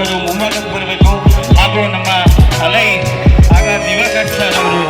ಬರಬೇಕು ಮುಂಬೈಗೆ ಬರಬೇಕು. ಹಾಗೂ ನಮ್ಮ ಅಲೈ ಆಗ ದಿವಾಕರ್ ಸರ್ ಅವರು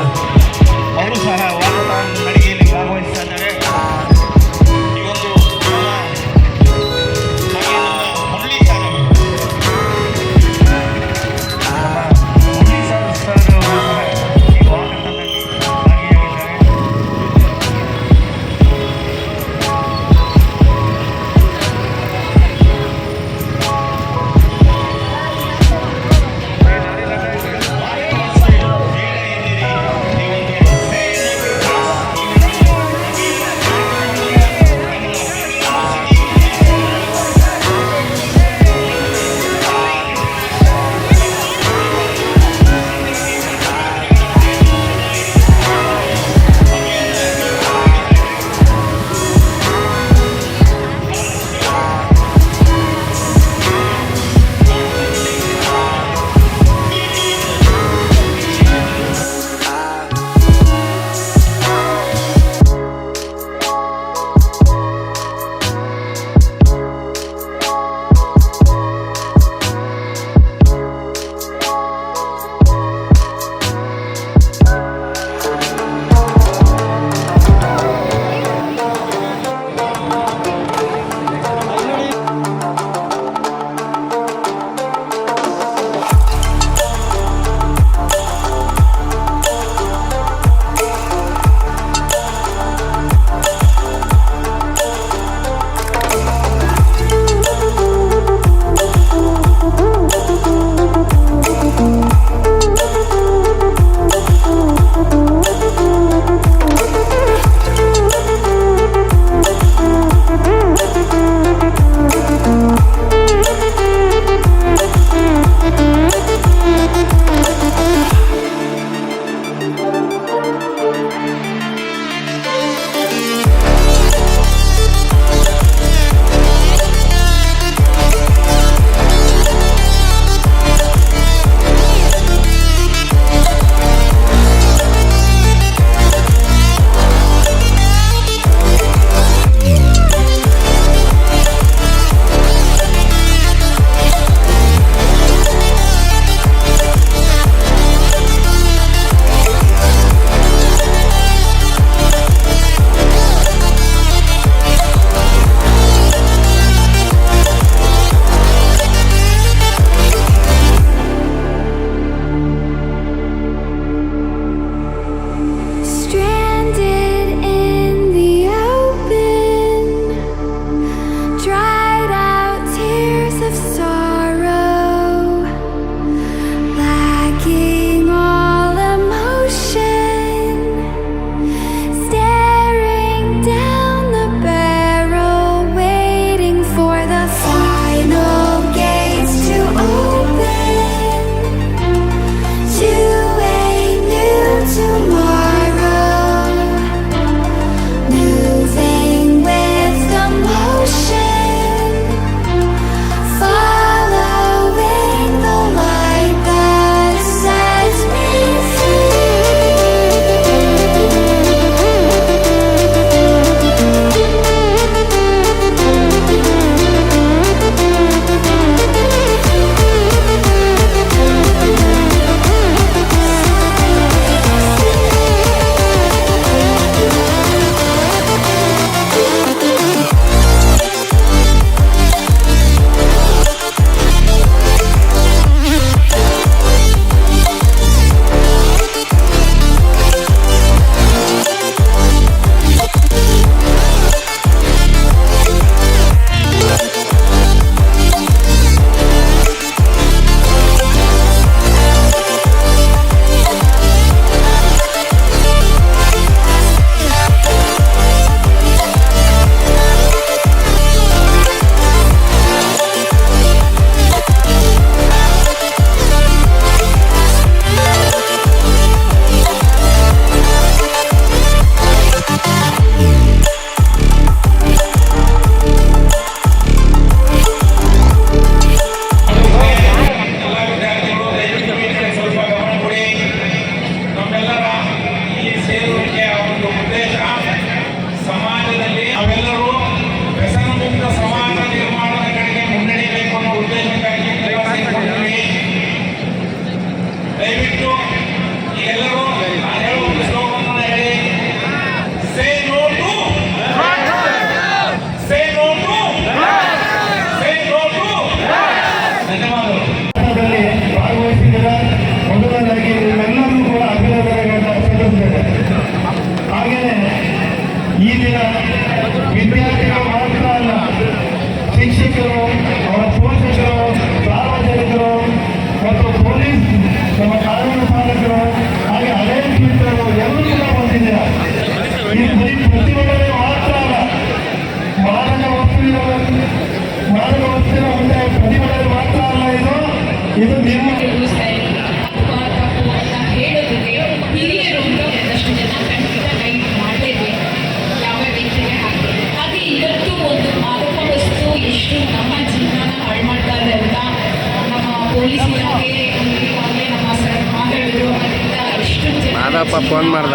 ಮಾದಪ್ಪ ಫೋನ್ ಮಾಡ್ದ.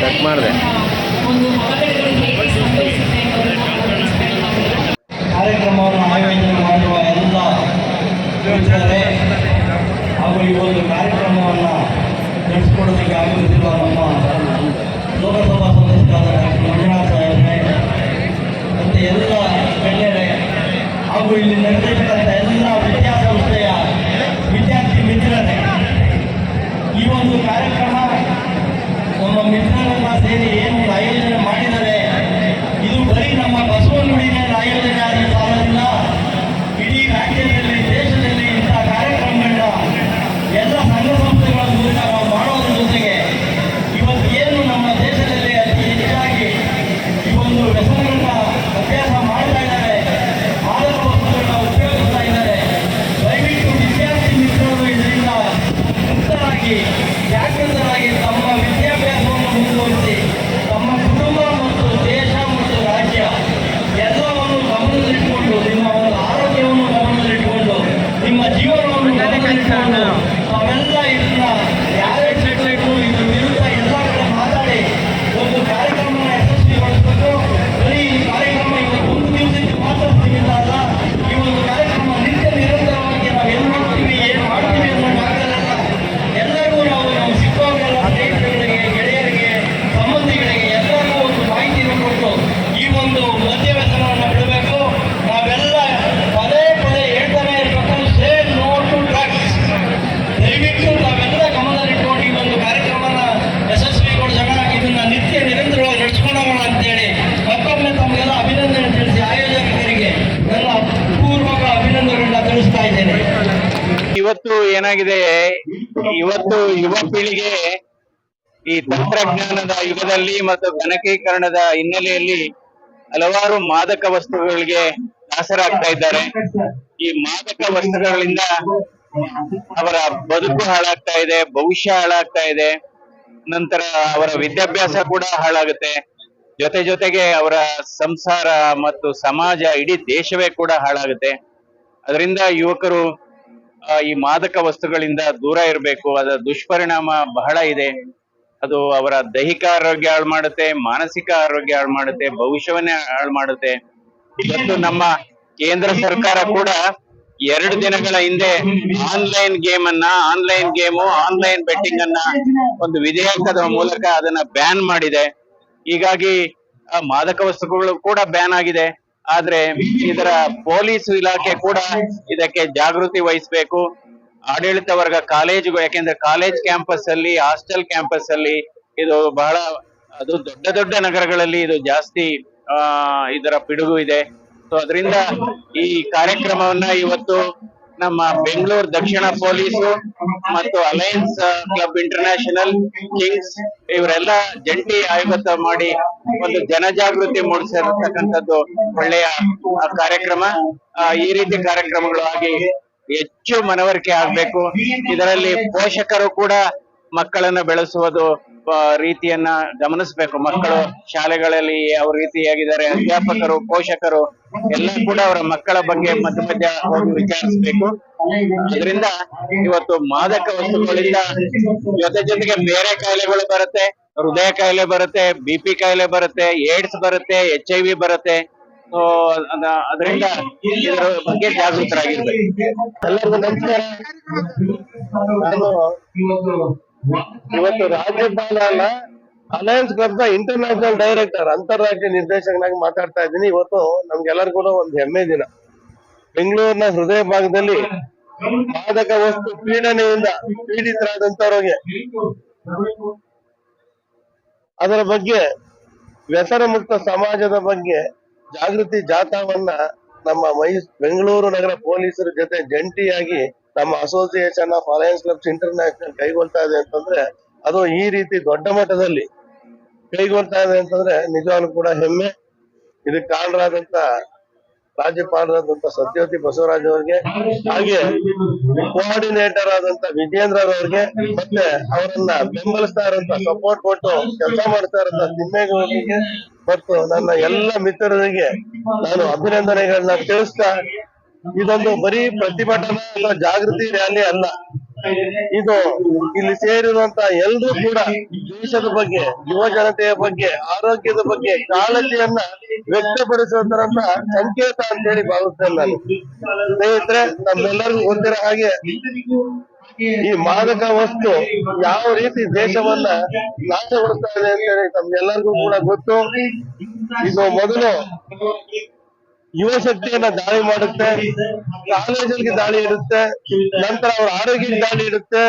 ಚೆಕ್ ಮಾಡಿದೆ. ಕಾರ್ಯಕ್ರಮವನ್ನು ಆಯೋಜನೆ ಮಾಡುವ ಎಲ್ಲ ಹಾಗೂ ಈ ಒಂದು ಕಾರ್ಯಕ್ರಮವನ್ನು ನಡೆಸಿಕೊಡೋದಕ್ಕೆ ಆಗುವುದಿಲ್ಲ ನಮ್ಮ ಲೋಕಸಭಾ ಸದಸ್ಯರಾದ ಡಾಕ್ಟರ್ ಮಂಜುನಾಥ್ ಸಾಹೇಬ್ರೆ, ಮತ್ತು ಎಲ್ಲ ಗಣ್ಯರೇ ಹಾಗೂ ಇಲ್ಲಿ ನಡೆದಿರ್ತಕ್ಕಂಥ ಈ ಒಂದು ಏನಾಗಿದೆ? ಇವತ್ತು ಯುವ ಪೀಳಿಗೆ ಈ ತಂತ್ರಜ್ಞಾನದ ಯುಗದಲ್ಲಿ ಮತ್ತು ಗಣಕೀಕರಣದ ಹಿನ್ನೆಲೆಯಲ್ಲಿ ಹಲವಾರು ಮಾದಕ ವಸ್ತುಗಳಿಗೆ ದಾಸರಾಗ್ತಾ ಇದ್ದಾರೆ. ಈ ಮಾದಕ ವಸ್ತುಗಳಿಂದ ಅವರ ಬದುಕು ಹಾಳಾಗ್ತಾ ಇದೆ, ಭವಿಷ್ಯ ಹಾಳಾಗ್ತಾ ಇದೆ. ನಂತರ ಅವರ ವಿದ್ಯಾಭ್ಯಾಸ ಕೂಡ ಹಾಳಾಗುತ್ತೆ. ಜೊತೆ ಜೊತೆಗೆ ಅವರ ಸಂಸಾರ ಮತ್ತು ಸಮಾಜ ಇಡೀ ದೇಶವೇ ಕೂಡ ಹಾಳಾಗುತ್ತೆ. ಅದರಿಂದ ಯುವಕರು ಈ ಮಾದಕ ವಸ್ತುಗಳಿಂದ ದೂರ ಇರಬೇಕು, ಅದರ ದುಷ್ಪರಿಣಾಮ ಬಹಳ ಇದೆ. ಅದು ಅವರ ದೈಹಿಕ ಆರೋಗ್ಯ ಹಾಳು ಮಾಡುತ್ತೆ ಮಾನಸಿಕ ಆರೋಗ್ಯ ಹಾಳು ಮಾಡುತ್ತೆ ಭವಿಷ್ಯವನ್ನೇ ಹಾಳು ಮಾಡುತ್ತೆ ಇವತ್ತು ನಮ್ಮ ಕೇಂದ್ರ ಸರ್ಕಾರ ಕೂಡ ಎರಡು ದಿನಗಳ ಹಿಂದೆ ಆನ್ಲೈನ್ ಗೇಮ್ ಅನ್ನ ಆನ್ಲೈನ್ ಗೇಮ್, ಆನ್ಲೈನ್ ಬೆಟ್ಟಿಂಗ್ ಅನ್ನ ಒಂದು ವಿಧೇಯಕದ ಮೂಲಕ ಅದನ್ನ ಬ್ಯಾನ್ ಮಾಡಿದೆ. ಹೀಗಾಗಿ ಮಾದಕ ವಸ್ತುಗಳು ಕೂಡ ಬ್ಯಾನ್ ಆಗಿದೆ. ಆದ್ರೆ ಇದರ ಪೊಲೀಸ್ ಇಲಾಖೆ ಕೂಡ ಇದಕ್ಕೆ ಜಾಗೃತಿ ವಹಿಸಬೇಕು. ಆಡಳಿತ ವರ್ಗ ಕಾಲೇಜು ಯಾಕೆಂದ್ರೆ ಕಾಲೇಜ್ ಕ್ಯಾಂಪಸ್ ಅಲ್ಲಿ ಹಾಸ್ಟೆಲ್ ಕ್ಯಾಂಪಸ್ ಅಲ್ಲಿ ಇದು ಬಹಳ, ಅದು ದೊಡ್ಡ ದೊಡ್ಡ ನಗರಗಳಲ್ಲಿ ಇದು ಜಾಸ್ತಿ ಇದರ ಪಿಡುಗು ಇದೆ. ಸೊ ಅದರಿಂದ ಈ ಕಾರ್ಯಕ್ರಮವನ್ನ ಇವತ್ತು ನಮ್ಮ ಬೆಂಗಳೂರು ದಕ್ಷಿಣ ಪೊಲೀಸು ಮತ್ತು ಅಲಯನ್ಸ್ ಕ್ಲಬ್ ಇಂಟರ್ನ್ಯಾಷನಲ್ ಕಿಂಗ್ಸ್ ಇವರೆಲ್ಲ ಜಂಟಿ ಆಯೋಗ ಮಾಡಿ ಒಂದು ಜನಜಾಗೃತಿ ಮೂಡಿಸಿರತಕ್ಕಂಥದ್ದು ಒಳ್ಳೆಯ ಕಾರ್ಯಕ್ರಮ. ಈ ರೀತಿ ಕಾರ್ಯಕ್ರಮಗಳು ಆಗಿ ಹೆಚ್ಚು ಮನವರಿಕೆ ಆಗ್ಬೇಕು. ಇದರಲ್ಲಿ ಪೋಷಕರು ಕೂಡ ಮಕ್ಕಳನ್ನ ಬೆಳೆಸುವುದು ರೀತಿಯನ್ನ ಗಮನಿಸಬೇಕು. ಮಕ್ಕಳು ಶಾಲೆಗಳಲ್ಲಿ ಯಾವ ರೀತಿಯಾಗಿದ್ದಾರೆ, ಅಧ್ಯಾಪಕರು, ಪೋಷಕರು ಎಲ್ಲ ಕೂಡ ಅವರ ಮಕ್ಕಳ ಬಗ್ಗೆ ಮಧ್ಯ ಮಧ್ಯ ಹೋಗಿ ವಿಚಾರಿಸಬೇಕು. ಅದರಿಂದ ಇವತ್ತು ಮಾದಕ ವಸ್ತುಗಳಿಂದ ಜೊತೆ ಜೊತೆಗೆ ಬೇರೆ ಕಾಯಿಲೆಗಳು ಬರುತ್ತೆ, ಹೃದಯ ಕಾಯಿಲೆ ಬರುತ್ತೆ, ಬಿ ಪಿ ಕಾಯಿಲೆ ಬರುತ್ತೆ, ಏಡ್ಸ್ ಬರುತ್ತೆ, ಎಚ್ ಐ ವಿ ಬರುತ್ತೆ. ಸೊ ಅದರಿಂದ ಇದರ ಬಗ್ಗೆ ಜಾಗೃತರಾಗಿರ್ಬೇಕು. ಎಲ್ಲರಿಗೂ ನಮಸ್ಕಾರ. ಇವತ್ತು ರಾಜ್ಯಪಾಲ ಅಲಯನ್ಸ್ ಕ್ಲಬ್ನ ಇಂಟರ್ನ್ಯಾಷನಲ್ ಡೈರೆಕ್ಟರ್ ಅಂತಾರಾಷ್ಟ್ರೀಯ ನಿರ್ದೇಶಕನಾಗಿ ಮಾತಾಡ್ತಾ ಇದ್ದೀನಿ. ಇವತ್ತು ನಮ್ಗೆಲ್ಲರಿಗೂ ಒಂದು ಹೆಮ್ಮೆ ದಿನ. ಬೆಂಗಳೂರಿನ ಹೃದಯ ಭಾಗದಲ್ಲಿ ಮಾದಕ ವಸ್ತು ಪೀಡನೆಯಿಂದ ಪೀಡಿತರಾದಂತವ್ರಿಗೆ ಅದರ ಬಗ್ಗೆ ವ್ಯಸನ ಮುಕ್ತ ಸಮಾಜದ ಬಗ್ಗೆ ಜಾಗೃತಿ ಜಾಥಾವನ್ನ ನಮ್ಮ ಮೈ ಬೆಂಗಳೂರು ನಗರ ಪೊಲೀಸರ ಜೊತೆ ಜಂಟಿಯಾಗಿ ನಮ್ಮ association of alliance clubs international ಕೈಗೊಳ್ತಾ ಇದೆ ಅಂತಂದ್ರೆ ಅದು ಈ ರೀತಿ ದೊಡ್ಡ ಮಟ್ಟದಲ್ಲಿ ಕೈಗೊಳ್ತಾ ಇದೆ ಅಂತಂದ್ರೆ ನಿಜವಾಗ್ಲೂ ಕೂಡ ಹೆಮ್ಮೆ. ಇದಕ್ಕೆ ಕಾರಣರಾದಂತ ರಾಜ್ಯಪಾಲರಾದಂತ ಸತ್ಯವತಿ ಬಸವರಾಜ್ ಅವರಿಗೆ, ಹಾಗೆ ಕೋಆರ್ಡಿನೇಟರ್ ಆದಂತ ವಿಜೇಂದ್ರ ಅವರಿಗೆ, ಮತ್ತೆ ಅವರನ್ನ ಬೆಂಬಲಿಸ್ತಾ ಇರೋಂತ ಸಪೋರ್ಟ್ ಕೊಟ್ಟು ಕೆಲಸ ಮಾಡ್ತಾ ಇರೋಂತ ತಿಮ್ಮೇಗೌಡರಿಗೆ, ಮತ್ತು ನನ್ನ ಎಲ್ಲ ಮಿತ್ರರಿಗೆ ನಾನು ಅಭಿನಂದನೆಗಳನ್ನ ತಿಳಿಸ್ತಾ ಇದೊಂದು ಬರೀ ಪ್ರತಿಭಟನಾ ಜಾಗೃತಿ ರ್ಯಾಲಿ ಅಲ್ಲ. ಇದು ಇಲ್ಲಿ ಸೇರಿರುವಂತ ಎಲ್ಲರೂ ಕೂಡ ದೇಶದ ಬಗ್ಗೆ, ಯುವ ಜನತೆಯ ಬಗ್ಗೆ, ಆರೋಗ್ಯದ ಬಗ್ಗೆ ಕಾಳಜಿಯನ್ನ ವ್ಯಕ್ತಪಡಿಸುವಂತ ಸಂಕೇತ ಅಂತ ಹೇಳಿ ಭಾವಿಸ್ತೇನೆ ನಾನು. ಸ್ನೇಹಿತರೆ, ನಮ್ಮೆಲ್ಲರಿಗೂ ಗೊತ್ತಿರೋ ಹಾಗೆ ಈ ಮಾದಕ ವಸ್ತು ಯಾವ ರೀತಿ ದೇಶವನ್ನ ನಾಶಗೊಳಿಸ್ತಾ ಇದೆ ಅಂತ ಹೇಳಿ ನಮ್ಗೆಲ್ಲರಿಗೂ ಕೂಡ ಗೊತ್ತು. ಇದು ಮೊದಲು ಯುವ ಶಕ್ತಿಯನ್ನ ದಾಳಿ ಮಾಡುತ್ತೆ ಕಾಲೇಜಲ್ಲಿ ದಾಳಿ ಇಡುತ್ತೆ ನಂತರ ಅವರ ಆರೋಗ್ಯಕ್ಕೆ ದಾಳಿ ಇಡುತ್ತೆ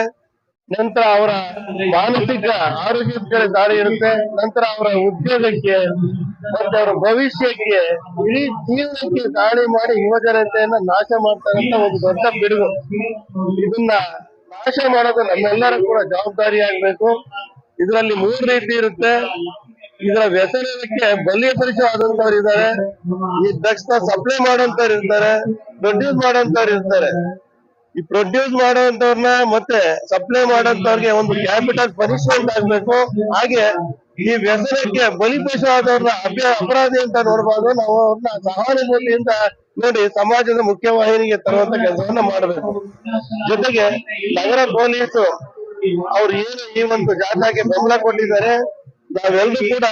ನಂತರ ಅವರ ಮಾನಸಿಕ ಆರೋಗ್ಯದ ಕಡೆ ದಾಳಿ ಇರುತ್ತೆ, ನಂತರ ಅವರ ಉದ್ಯೋಗಕ್ಕೆ ಮತ್ತೆ ಅವರ ಭವಿಷ್ಯಕ್ಕೆ ಇಡೀ ಜೀವನಕ್ಕೆ ದಾಳಿ ಮಾಡಿ ಯುವ ಜನತೆಯನ್ನ ನಾಶ ಮಾಡ್ತಾರಂತ ಒಂದು ದೊಡ್ಡ ಬಿಡುಗು ಇದನ್ನ ನಾಶ ಮಾಡೋದು ನಮ್ಮೆಲ್ಲರೂ ಕೂಡ ಜವಾಬ್ದಾರಿ ಆಗ್ಬೇಕು. ಇದರಲ್ಲಿ ಮೂರು ರೀತಿ ಇರುತ್ತೆ. ಇದರ ವ್ಯಸನಕ್ಕೆ ಬಲಿಯಪರಿಚಯವಾದಂತವ್ರು ಇದ್ದಾರೆ. ಈ ನ ಸಪ್ಲೈ ಮಾಡುವಂತವ್ರು ಇರ್ತಾರೆ, ಪ್ರೊಡ್ಯೂಸ್ ಮಾಡುವಂತವ್ರು ಇರ್ತಾರೆ. ಈ ಪ್ರೊಡ್ಯೂಸ್ ಮಾಡುವಂತವ್ರನ್ನ ಮತ್ತೆ ಸಪ್ಲೈ ಮಾಡೋಂತವ್ರಿಗೆ ಒಂದು ಕ್ಯಾಪಿಟಲ್ ಪನಿಷ್ಮೆಂಟ್ ಆಗ್ಬೇಕು. ಹಾಗೆ ಈ ವ್ಯಸನಕ್ಕೆ ಬಲಿಪಶುವಾದವ್ರನ್ನ ಅಭ್ಯ, ಅಪರಾಧಿ ಅಂತ ನೋಡಬಾರ್ದು ನಾವು ಅವ್ರನ್ನ ಸಹಾನುಭೂತಿಯಿಂದ ನೋಡಿ ಸಮಾಜದ ಮುಖ್ಯವಾಹಿನಿಗೆ ತರುವಂತ ಕೆಲಸವನ್ನ ಮಾಡಬೇಕು. ಜೊತೆಗೆ ನಗರ ಪೊಲೀಸು ಅವ್ರು ಏನು ಈ ಒಂದು ಜಾಥಾಕ್ಕೆ ಬೆಂಬಲ ಕೊಟ್ಟಿದ್ದಾರೆ. ನಾವೆಲ್ಲರೂ ಕೂಡ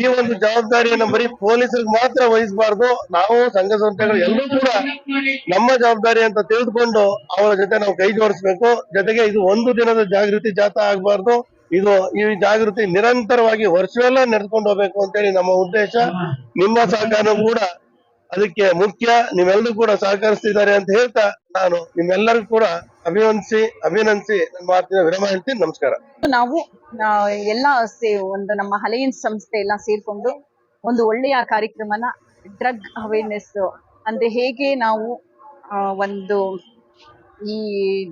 ಈ ಒಂದು ಜವಾಬ್ದಾರಿಯನ್ನು ಬರೀ ಪೊಲೀಸರಿಗೆ ಮಾತ್ರ ವಹಿಸಬಾರ್ದು. ನಾವು ಸಂಘ ಸಂಸ್ಥೆಗಳು ಎಲ್ಲರೂ ಕೂಡ ನಮ್ಮ ಜವಾಬ್ದಾರಿ ಅಂತ ತಿಳಿದುಕೊಂಡು ಅವರ ಜೊತೆ ನಾವು ಕೈ ಜೋಡಿಸ್ಬೇಕು. ಜೊತೆಗೆ ಇದು ಒಂದು ದಿನದ ಜಾಗೃತಿ ಜಾಥಾ ಆಗಬಾರ್ದು. ಇದು ಈ ಜಾಗೃತಿ ನಿರಂತರವಾಗಿ ವರ್ಷವೆಲ್ಲ ನಡೆದುಕೊಂಡು ಹೋಗ್ಬೇಕು ಅಂತೇಳಿ ನಮ್ಮ ಉದ್ದೇಶ. ನಿಮ್ಮ ಸಹಕಾರ ಕೂಡ ಅದಕ್ಕೆ ಮುಖ್ಯ. ನೀವೆಲ್ಲರೂ ಕೂಡ ಸಹಕರಿಸ್ತಿದ್ದಾರೆ ಅಂತ ಹೇಳ್ತಾ ನಾನು ನಿಮ್ಮೆಲ್ಲರಿಗೂ ಕೂಡ ಅಭಿವಂದಿಸಿ ಅಭಿನಂದಿಸಿ ನನ್ನ ಮಾತಿನ ವಿರಾಮ ಹೇಳ್ತೀನಿ, ನಮಸ್ಕಾರ. ನಾವು ಎಲ್ಲ ಒಂದು ನಮ್ಮ ಹಲೆಯನ್ ಸಂಸ್ಥೆ ಎಲ್ಲ ಸೇರ್ಕೊಂಡು ಒಂದು ಒಳ್ಳೆಯ ಕಾರ್ಯಕ್ರಮನ ಡ್ರಗ್ ಅವೇರ್ನೆಸ್ ಅಂದ್ರೆ ಹೇಗೆ ನಾವು ಒಂದು ಈ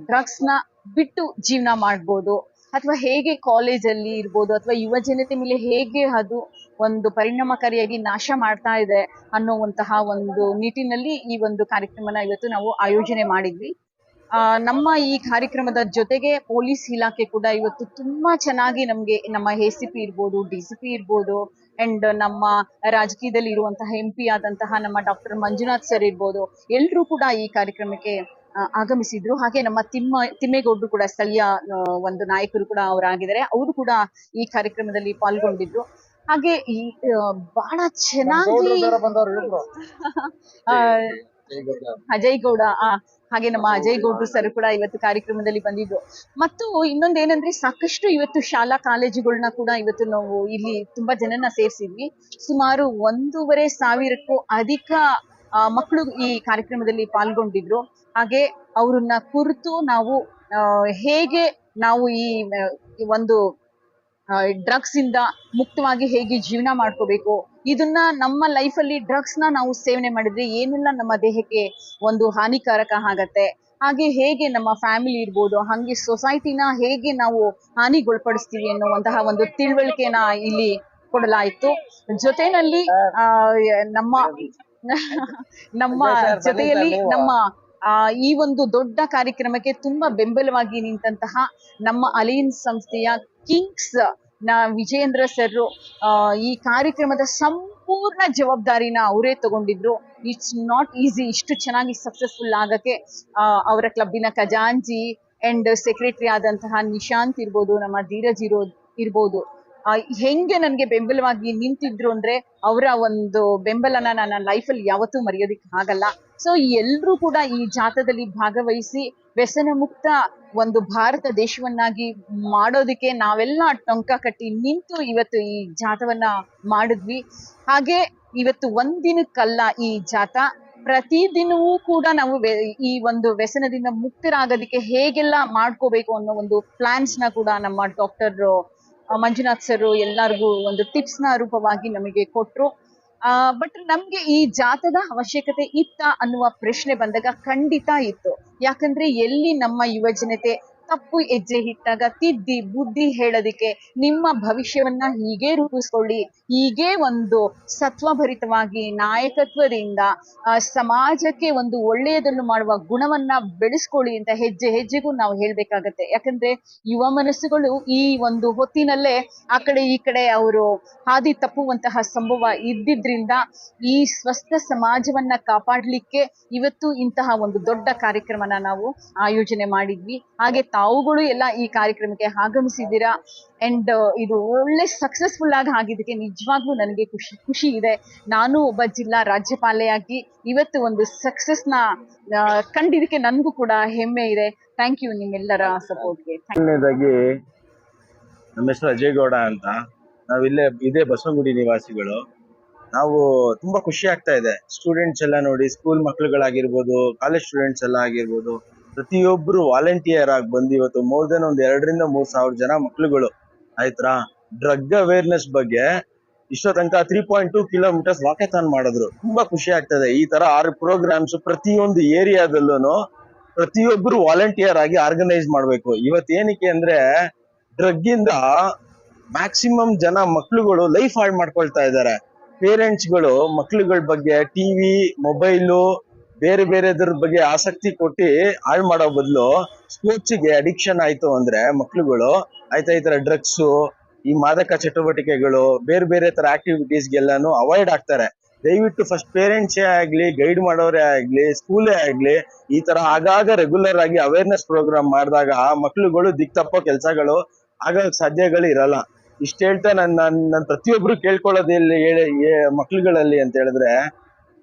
ಡ್ರಗ್ಸ್ನ ಬಿಟ್ಟು ಜೀವನ ಮಾಡ್ಬೋದು, ಅಥವಾ ಹೇಗೆ ಕಾಲೇಜಲ್ಲಿ ಇರ್ಬೋದು, ಅಥವಾ ಯುವ ಜನತೆ ಮೇಲೆ ಹೇಗೆ ಅದು ಒಂದು ಪರಿಣಾಮಕಾರಿಯಾಗಿ ನಾಶ ಮಾಡ್ತಾ ಇದೆ ಅನ್ನುವಂತಹ ಒಂದು ನಿಟ್ಟಿನಲ್ಲಿ ಈ ಒಂದು ಕಾರ್ಯಕ್ರಮನ ಇವತ್ತು ನಾವು ಆಯೋಜನೆ ಮಾಡಿದ್ವಿ. ನಮ್ಮ ಈ ಕಾರ್ಯಕ್ರಮದ ಜೊತೆಗೆ ಪೊಲೀಸ್ ಇಲಾಖೆ ಕೂಡ ಇವತ್ತು ತುಂಬಾ ಚೆನ್ನಾಗಿ ನಮ್ಗೆ ನಮ್ಮ ಎ ಸಿ ಪಿ ಇರ್ಬೋದು ಡಿ ಸಿ ಪಿ ಇರ್ಬೋದು ಅಂಡ್ ನಮ್ಮ ರಾಜಕೀಯದಲ್ಲಿ ಇರುವಂತಹ ಎಂ ಪಿ ಆದಂತಹ ನಮ್ಮ ಡಾಕ್ಟರ್ ಮಂಜುನಾಥ್ ಸರ್ ಇರ್ಬೋದು ಎಲ್ಲರೂ ಕೂಡ ಈ ಕಾರ್ಯಕ್ರಮಕ್ಕೆ ಆಗಮಿಸಿದ್ರು. ಹಾಗೆ ನಮ್ಮ ತಿಮ್ಮ ತಿಮ್ಮೇಗೌಡರು ಕೂಡ ಸ್ಥಳೀಯ ಒಂದು ನಾಯಕರು ಕೂಡ ಅವರಾಗಿದ್ದಾರೆ. ಅವರು ಕೂಡ ಈ ಕಾರ್ಯಕ್ರಮದಲ್ಲಿ ಪಾಲ್ಗೊಂಡಿದ್ರು. ಹಾಗೆ ಈ ಬಹಳ ಚೆನ್ನಾಗಿ ಅಜಯ್ ಗೌಡ ಆ, ಹಾಗೆ ನಮ್ಮ ಅಜಯ್ ಗೌಡ್ರು ಸರ್ ಕೂಡ ಇವತ್ತು ಕಾರ್ಯಕ್ರಮದಲ್ಲಿ ಬಂದಿದ್ರು. ಮತ್ತು ಇನ್ನೊಂದೇನಂದ್ರೆ ಸಾಕಷ್ಟು ಇವತ್ತು ಶಾಲಾ ಕಾಲೇಜುಗಳನ್ನ ಕೂಡ ಇವತ್ತು ನಾವು ಇಲ್ಲಿ ತುಂಬಾ ಜನನ ಸೇರಿಸಿದ್ವಿ. ಸುಮಾರು ಒಂದೂವರೆ ಸಾವಿರಕ್ಕೂ ಅಧಿಕ ಮಕ್ಕಳು ಈ ಕಾರ್ಯಕ್ರಮದಲ್ಲಿ ಪಾಲ್ಗೊಂಡಿದ್ರು. ಹಾಗೆ ಅವ್ರನ್ನ ಕುರಿತು ನಾವು ಹೇಗೆ ನಾವು ಈ ಒಂದು ಡ್ರಗ್ಸ್ ಇಂದ ಮುಕ್ತವಾಗಿ ಹೇಗೆ ಜೀವನ ಮಾಡ್ಕೋಬೇಕು? ಇದನ್ನ ನಮ್ಮ ಲೈಫ್ ಅಲ್ಲಿ ಡ್ರಗ್ಸ್ನ ನಾವು ಸೇವನೆ ಮಾಡಿದ್ರೆ ಏನೆಲ್ಲ ನಮ್ಮ ದೇಹಕ್ಕೆ ಒಂದು ಹಾನಿಕಾರಕ ಆಗತ್ತೆ? ಹಾಗೆ ಹೇಗೆ ನಮ್ಮ ಫ್ಯಾಮಿಲಿ ಇರ್ಬೋದು ಹಾಗೆ ಸೊಸೈಟಿನ ಹೇಗೆ ನಾವು ಹಾನಿಗೊಳಪಡಿಸ್ತೀವಿ ಅನ್ನುವಂತಹ ಒಂದು ತಿಳುವಳಿಕೆನ ಇಲ್ಲಿ ಕೊಡಲಾಯಿತು. ಜೊತೆನಲ್ಲಿ ನಮ್ಮ ನಮ್ಮ ಜೊತೆಯಲ್ಲಿ ನಮ್ಮ ಆ, ಈ ಒಂದು ದೊಡ್ಡ ಕಾರ್ಯಕ್ರಮಕ್ಕೆ ತುಂಬಾ ಬೆಂಬಲವಾಗಿ ನಿಂತಹ ನಮ್ಮ ಅಲಿಯನ್ಸ್ ಸಂಸ್ಥೆಯ ಕಿಂಗ್ಸ್, ನ ವಿಜಯೇಂದ್ರ ಸರ್ ಈ ಕಾರ್ಯಕ್ರಮದ ಸಂಪೂರ್ಣ ಜವಾಬ್ದಾರಿನ ಅವರೇ ತಗೊಂಡಿದ್ರು. ಇಟ್ಸ್ ನಾಟ್ ಈಸಿ ಇಷ್ಟು ಚೆನ್ನಾಗಿ ಸಕ್ಸಸ್ಫುಲ್ ಆಗಕ್ಕೆ ಅವರ ಕ್ಲಬ್ಬಿನ ಖಜಾಂಜಿ ಅಂಡ್ ಸೆಕ್ರೆಟರಿ ಆದಂತಹ ನಿಶಾಂತ್ ಇರ್ಬೋದು, ನಮ್ಮ ಧೀರಜ್ ಇರೋ, ಇರ್ಬೋದು. ಹೆಂಗೆ ನನಗೆ ಬೆಂಬಲವಾಗಿ ನಿಂತಿದ್ರು ಅಂದ್ರೆ, ಅವರ ಒಂದು ಬೆಂಬಲನ ನನ್ನ ಲೈಫಲ್ಲಿ ಯಾವತ್ತೂ ಮರೆಯೋದಿಕ್ ಆಗಲ್ಲ ಸೊ ಎಲ್ಲರೂ ಕೂಡ ಈ ಜಾಥಾದಲ್ಲಿ ಭಾಗವಹಿಸಿ ವ್ಯಸನ ಮುಕ್ತ ಒಂದು ಭಾರತ ದೇಶವನ್ನಾಗಿ ಮಾಡೋದಕ್ಕೆ ನಾವೆಲ್ಲ ಟೊಂಕ ಕಟ್ಟಿ ನಿಂತು ಇವತ್ತು ಈ ಜಾಥವನ್ನ ಮಾಡಿದ್ವಿ. ಹಾಗೆ ಇವತ್ತು ಒಂದಿನಕ್ಕಲ್ಲ ಈ ಜಾಥಾ. ಪ್ರತಿದಿನವೂ ಕೂಡ ನಾವು ಈ ಒಂದು ವ್ಯಸನದಿಂದ ಮುಕ್ತರಾಗೋದಕ್ಕೆ ಹೇಗೆಲ್ಲ ಮಾಡ್ಕೋಬೇಕು ಅನ್ನೋ ಒಂದು ಪ್ಲಾನ್ಸ್ನ ಕೂಡ ನಮ್ಮ ಡಾಕ್ಟರ್ ಮಂಜುನಾಥ್ ಸರ್ ಎಲ್ಲರಿಗೂ ಒಂದು ಟಿಪ್ಸ್ನ ರೂಪವಾಗಿ ನಮಗೆ ಕೊಟ್ರು ಬಟ್ ನಮ್ಗೆ ಈ ಜಾತದ ಅವಶ್ಯಕತೆ ಇತ್ತ ಅನ್ನುವ ಪ್ರಶ್ನೆ ಬಂದಾಗ ಖಂಡಿತ ಇತ್ತು. ಯಾಕಂದ್ರೆ ಎಲ್ಲಿ ನಮ್ಮ ಯುವ ಜನತೆ ತಪ್ಪು ಹೆಜ್ಜೆ ಇಟ್ಟಾಗ ತಿದ್ದಿ, ಬುದ್ಧಿ ಹೇಳೋದಿಕ್ಕೆ ನಿಮ್ಮ ಭವಿಷ್ಯವನ್ನ ಹೀಗೆ ರೂಪಿಸ್ಕೊಳ್ಳಿ. ಹೀಗೆ ಒಂದು ಸತ್ವಭರಿತವಾಗಿ ನಾಯಕತ್ವದಿಂದ ಸಮಾಜಕ್ಕೆ ಒಂದು ಒಳ್ಳೆಯದನ್ನು ಮಾಡುವ ಗುಣವನ್ನ ಬೆಳೆಸ್ಕೊಳ್ಳಿ ಅಂತ ಹೆಜ್ಜೆ ಹೆಜ್ಜೆಗೂ ನಾವು ಹೇಳ್ಬೇಕಾಗತ್ತೆ. ಯಾಕಂದ್ರೆ ಯುವ ಮನಸ್ಸುಗಳು ಈ ಒಂದು ಹೊತ್ತಿನಲ್ಲೇ ಆ ಕಡೆ ಈ ಕಡೆ ಅವರು ಹಾದಿ ತಪ್ಪುವಂತಹ ಸಂಭವ ಇದ್ದಿದ್ರಿಂದ ಈ ಸ್ವಸ್ಥ ಸಮಾಜವನ್ನ ಕಾಪಾಡ್ಲಿಕ್ಕೆ ಇವತ್ತು ಇಂತಹ ಒಂದು ದೊಡ್ಡ ಕಾರ್ಯಕ್ರಮನ ನಾವು ಆಯೋಜನೆ ಮಾಡಿದ್ವಿ. ಹಾಗೆ ತಾವುಗಳು ಎಲ್ಲ ಈ ಕಾರ್ಯಕ್ರಮಕ್ಕೆ ಆಗಮಿಸಿದ್ದೀರಾ ಅಂಡ್ ಇದು ಒಳ್ಳೆ ಸಕ್ಸಸ್ಫುಲ್ ಆಗಿ ಆಗಿದ್ದಕ್ಕೆ ನಿಜವಾಗ್ಲೂ ನನಗೆ ಖುಷಿ ಖುಷಿ ಇದೆ. ನಾನು ಒಬ್ಬ ಜಿಲ್ಲಾ ರಾಜ್ಯಪಾಲೆಯಾಗಿ ಇವತ್ತು ಒಂದು ಸಕ್ಸಸ್ನ ಕಂಡಿದ್ದಕ್ಕೆ ನನಗೂ ಕೂಡ ಹೆಮ್ಮೆ ಇದೆ. ಥ್ಯಾಂಕ್ ಯು ನಿಮ್ಮೆಲ್ಲರ ಸಪೋರ್ಟ್ಗೆ ಮೊದಲನೇದಾಗಿ ನಮ್ಮ ಹೆಸರು ಅಜಯ್ ಗೌಡ ಅಂತ. ನಾವಿಲ್ಲೇ ಇದೇ ಬಸವನಗುಡಿ ನಿವಾಸಿಗಳು. ನಾವು ತುಂಬಾ ಖುಷಿ ಆಗ್ತಾ ಇದೆ. ಸ್ಟೂಡೆಂಟ್ಸ್ ಎಲ್ಲ ನೋಡಿ ಸ್ಕೂಲ್ ಮಕ್ಳುಗಳಾಗಿರ್ಬೋದು ಕಾಲೇಜ್ ಸ್ಟೂಡೆಂಟ್ಸ್ ಎಲ್ಲ ಆಗಿರ್ಬೋದು ಪ್ರತಿಯೊಬ್ಬರು ವಾಲಂಟಿಯರ್ ಆಗಿ ಬಂದು ಇವತ್ತು ಮೋರ್ ದೆನ್ ಒಂದ್ ಎರಡರಿಂದ ಮೂರ್ ಸಾವಿರ ಜನ ಮಕ್ಳುಗಳು, ಆಯ್ತಾ? ಡ್ರಗ್ ಅವೇರ್ನೆಸ್ ಬಗ್ಗೆ ಇಷ್ಟೋ ತನಕ three point two kilometers walkathon ಮಾಡಿದ್ರು. ತುಂಬಾ ಖುಷಿ ಆಗ್ತದೆ. ಈ ತರ ಆರು ಪ್ರೋಗ್ರಾಮ್ಸ್ ಪ್ರತಿಯೊಂದು ಏರಿಯಾದಲ್ಲೂ ಪ್ರತಿಯೊಬ್ಬರು ವಾಲಂಟಿಯರ್ ಆಗಿ ಆರ್ಗನೈಸ್ ಮಾಡ್ಬೇಕು. ಇವತ್ತು ಏನಕ್ಕೆ ಅಂದ್ರೆ ಡ್ರಗ್ ಇಂದ ಮ್ಯಾಕ್ಸಿಮಮ್ ಜನ ಮಕ್ಳುಗಳು ಲೈಫ್ ಹಾಳು ಮಾಡ್ಕೊಳ್ತಾ ಇದ್ದಾರೆ. ಪೇರೆಂಟ್ಸ್ಗಳು ಮಕ್ಳುಗಳ ಬಗ್ಗೆ ಟಿವಿ ಮೊಬೈಲು ಬೇರೆ ಬೇರೆದ್ರ ಬಗ್ಗೆ ಆಸಕ್ತಿ ಕೊಟ್ಟು ಹಾಳು ಮಾಡೋ ಬದಲು ಸ್ಪೋರ್ಟ್ಸಿಗೆ ಅಡಿಕ್ಷನ್ ಆಯ್ತು ಅಂದ್ರೆ ಮಕ್ಳುಗಳು ಆಯ್ತಾ ಈ ತರ ಡ್ರಗ್ಸು ಈ ಮಾದಕ ಚಟುವಟಿಕೆಗಳು ಬೇರೆ ಬೇರೆ ತರ ಆಕ್ಟಿವಿಟೀಸ್ಗೆಲ್ಲಾನು ಅವಾಯ್ಡ್ ಆಗ್ತಾರೆ. ದಯವಿಟ್ಟು ಫಸ್ಟ್ ಪೇರೆಂಟ್ಸೇ ಆಗ್ಲಿ ಗೈಡ್ ಮಾಡೋರೇ ಆಗ್ಲಿ ಸ್ಕೂಲೇ ಆಗ್ಲಿ, ಈ ತರ ಆಗಾಗ ರೆಗ್ಯುಲರ್ ಆಗಿ ಅವೇರ್ನೆಸ್ ಪ್ರೋಗ್ರಾಮ್ ಮಾಡಿದಾಗ ಮಕ್ಳುಗಳು ದಿಕ್ ತಪ್ಪೋ ಕೆಲಸಗಳು ಆಗ ಸಾಧ್ಯಗಳು ಇರಲ್ಲ. ಇಷ್ಟ ಹೇಳ್ತಾ ನನ್ನ ನನ್ನ ಪ್ರತಿಯೊಬ್ರು ಕೇಳ್ಕೊಳ್ಳೋದಿಲ್ಲ ಮಕ್ಳುಗಳಲ್ಲಿ ಅಂತ ಹೇಳಿದ್ರೆ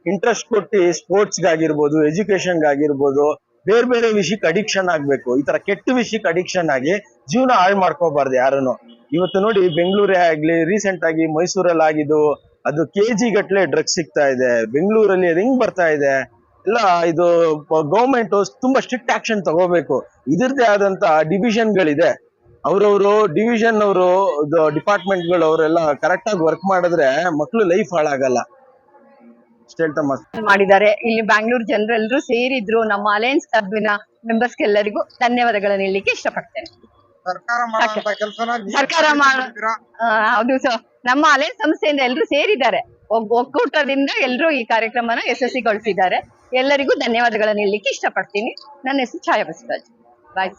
ಇಂಟ್ರೆಸ್ಟ್ ಕೊಟ್ಟು ಸ್ಪೋರ್ಟ್ಸ್ಗಾಗಿರ್ಬೋದು ಎಜುಕೇಶನ್ಗಾಗಿರ್ಬೋದು ಬೇರೆ ಬೇರೆ ವಿಷಯಕ್ಕೆ ಅಡಿಕ್ಷನ್ ಆಗ್ಬೇಕು, ಈ ತರ ಕೆಟ್ಟ ವಿಷಯಕ್ಕೆ ಅಡಿಕ್ಷನ್ ಆಗಿ ಜೀವನ ಹಾಳು ಮಾಡ್ಕೋಬಾರ್ದು ಯಾರನ್ನು ಇವತ್ತು ನೋಡಿ ಬೆಂಗಳೂರೇ ಆಗ್ಲಿ ರೀಸೆಂಟ್ ಆಗಿ ಮೈಸೂರಲ್ಲಿ ಆಗಿದ್ದು, ಅದು ಕೆ ಜಿ ಗಟ್ಲೆ ಡ್ರಗ್ಸ್ ಸಿಗ್ತಾ ಇದೆ. ಬೆಂಗಳೂರಲ್ಲಿ ಅದು ಹೆಂಗ್ ಬರ್ತಾ ಇದೆ? ಎಲ್ಲ ಇದು ಗೌರ್ಮೆಂಟ್ ತುಂಬಾ ಸ್ಟ್ರಿಕ್ಟ್ ಆಕ್ಷನ್ ತಗೋಬೇಕು. ಇದರದೇ ಆದಂತ ಡಿವಿಷನ್ಗಳಿದೆ ಅವ್ರವ್ರು ಡಿವಿಷನ್ ಅವರು ಡಿಪಾರ್ಟ್ಮೆಂಟ್ಗಳು ಅವರೆಲ್ಲ ಕರೆಕ್ಟ್ ಆಗಿ ವರ್ಕ್ ಮಾಡಿದ್ರೆ ಮಕ್ಕಳು ಲೈಫ್ ಹಾಳಾಗಲ್ಲ. ಮಾಡಿದ್ದಾರೆ. ಇಲ್ಲಿ ಬ್ಯಾಂಗ್ಳೂರ್ ಜನರೆಲ್ಲರೂ ಸೇರಿದ್ರು. ನಮ್ಮ ಅಲಯನ್ಸ್ ಕ್ಲಬ್ನ ಮೆಂಬರ್ಸ್ ಎಲ್ಲರಿಗೂ ಧನ್ಯವಾದಗಳನ್ನು ಹೇಳಲಿಕ್ಕೆ ಇಷ್ಟಪಡ್ತೇನೆ. ಸರ್ಕಾರ ಮಾಡುವಂತ ಕೆಲಸನ ಸರ್ಕಾರ ಮಾಡ- ಆ, ಹೌದು ಸರ್. ನಮ್ಮ ಅಲಯನ್ಸ್ ಸಂಸ್ಥೆಯಿಂದ ಎಲ್ಲರೂ ಸೇರಿದ್ದಾರೆ. ಒಗ್- ಒಕ್ಕೂಟದಿಂದ ಎಲ್ಲರೂ ಈ ಕಾರ್ಯಕ್ರಮನ ಯಶಸ್ವಿಗೊಳಿಸಿದ್ದಾರೆ. ಎಲ್ಲರಿಗೂ ಧನ್ಯವಾದಗಳನ್ನು ಹೇಳಲಿಕ್ಕೆ ಇಷ್ಟಪಡ್ತೀನಿ. ನನ್ನ ಹೆಸರು ಛಾಯಾ ಬಸವರಾಜ್ ಬಾಯ್